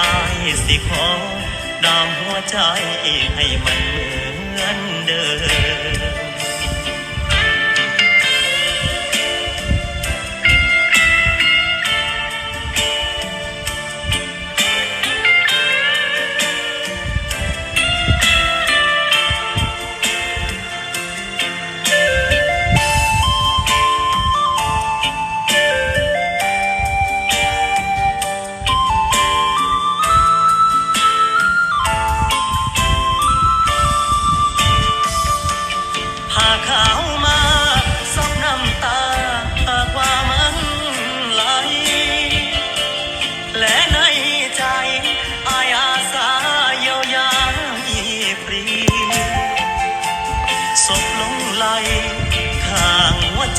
อายสิขอดามหัวใจให้มันเหมือนเดิม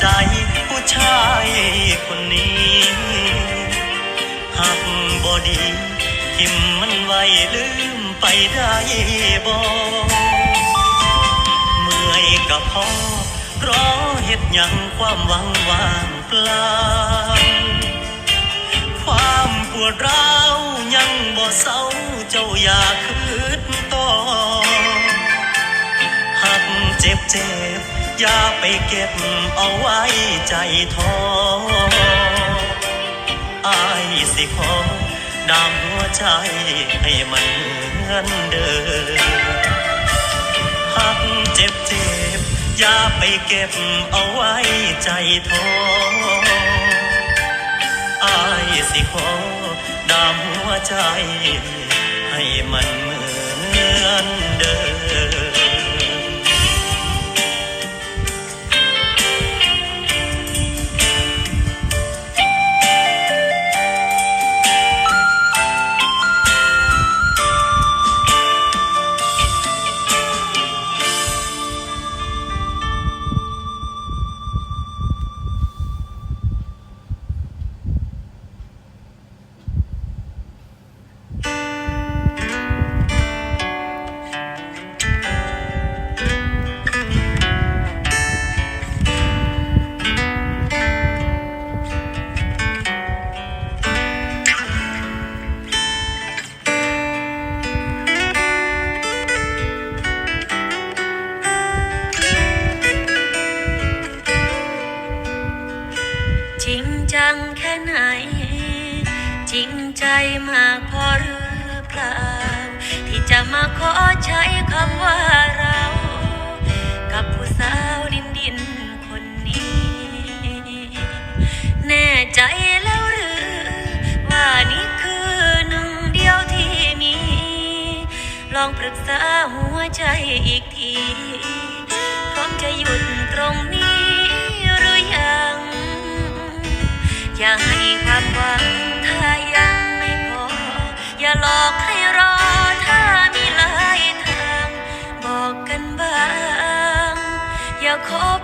ใจผู้ชายคนนี้หากบอดีทิมมันไว้ลืมไปได้บ่ เมื่อยกับพ่อรอเฮ็ดยังความหวังว่างเปล่า ความปวดร้าวยังบ่เศร้าเจ้าอย่าคืดต่อหักเจ็บเจ็บอย่าไปเก็บเอาไว้ใจท้ออายสิขอดามหัวใจให้มันเหมือนเดิม เจ็บเจ็บอย่าไปเก็บเอาไว้ใจท้ออายสิขอดามหัวใจ ให้มันเหมือนเดิม ใจมากพอหรือเปล่า ที่จะมาขอใช้คำว่าเรา กับผู้สาวดินดินคนนี้ แน่ใจแล้วหรือ ว่านี่คือหนึ่งเดียวที่มี ลองปรึกษาหัวใจอีกทีพร้อมจะหยุดตรงนี้ อย่าหลอกให้รอถ้ามีหลายทาง บอกกันบาง อย่าคบ